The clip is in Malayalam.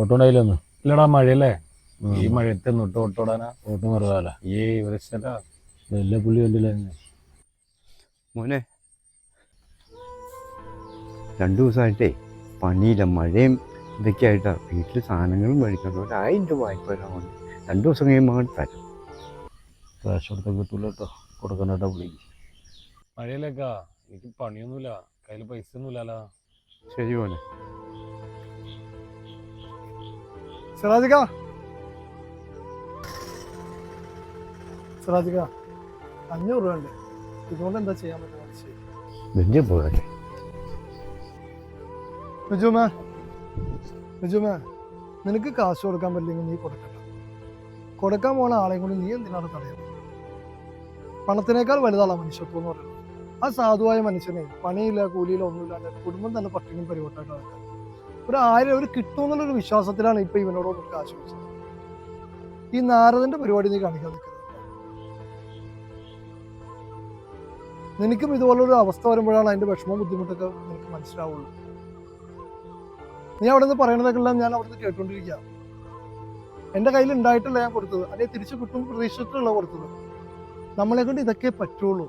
ഓട്ടോണ്ടായില്ലൊന്ന്. ഇല്ലടാ മഴയല്ലേ? ഈ മഴയത്ത് എന്നിട്ട് ഓട്ടോടാനാ ഓട്ടം കുറവാല ഈ പ്രശ്നല്ല എല്ലാ പുള്ളി കണ്ടില്ല മോനെ രണ്ടു ദിവസമായിട്ടേ പണിയില്ല മഴയും ഇതൊക്കെ ആയിട്ടാ. വീട്ടിൽ സാധനങ്ങളും മേടിക്കണം ഒരു ആയിരം രൂപ വായ്പ തരാൻ രണ്ടു ദിവസം കഴിയുമ്പോൾ തരും. ക്യാഷ് കൊടുത്ത കിട്ടൂല കേട്ടോ. കൊടുക്കാനായിട്ടാ പുള്ളി. മഴയിലേക്കാ എനിക്ക് പണിയൊന്നുമില്ല. കയ്യിൽ പൈസ ഒന്നുമില്ലല്ലോ ശരി മോനെ. സിറാജിക്ക സിറാജിക്ക അഞ്ഞൂറ് രൂപ ഉണ്ട് ഇതുകൊണ്ട് എന്താ ചെയ്യാൻ വലിയ പോകട്ടെ ബിജുമേ ബിജുമേ നിനക്ക് കാശ് കൊടുക്കാൻ പറ്റില്ലെങ്കിൽ നീ കൊടുക്കണ്ട. കൊടുക്കാൻ പോണ ആളെയും കൊണ്ട് നീ എന്തിനാണ് തടയുന്നത് പണത്തിനേക്കാൾ വലുതാണ് മനുഷ്യത്വം എന്ന് പറയുന്നത്. ആ സാധുവായ മനുഷ്യനെ പണിയില്ല കൂലിയില്ല ഒന്നുമില്ലാണ്ട് കുടുംബം തന്നെ പട്ടിണിയും പരിവട്ടമായിട്ട് നടക്കുക. ഒരു ആയിരം ഒരു കിട്ടുമെന്നുള്ളൊരു വിശ്വാസത്തിലാണ് ഇപ്പൊ ഇവനോട് കാശ് വെച്ചത് ഈ നാരദന്റെ പരിപാടി നീ കാണിക്കാൻ നിനക്കും ഇതുപോലൊരു അവസ്ഥ വരുമ്പോഴാണ് അതിന്റെ വിഷമവും ബുദ്ധിമുട്ടൊക്കെ നിനക്ക് മനസ്സിലാവുള്ളൂ. നീ അവിടെ നിന്ന് പറയണതൊക്കെ എല്ലാം ഞാൻ അവിടുന്ന് കേട്ടോണ്ടിരിക്കുക എന്റെ കയ്യിൽ ഉണ്ടായിട്ടല്ല ഞാൻ കൊടുത്തത്. അല്ലെങ്കിൽ തിരിച്ചു കിട്ടും പ്രതീക്ഷിച്ചിട്ടുള്ള കൊടുത്തത്. നമ്മളെ കൊണ്ട് ഇതൊക്കെ പറ്റുള്ളൂ.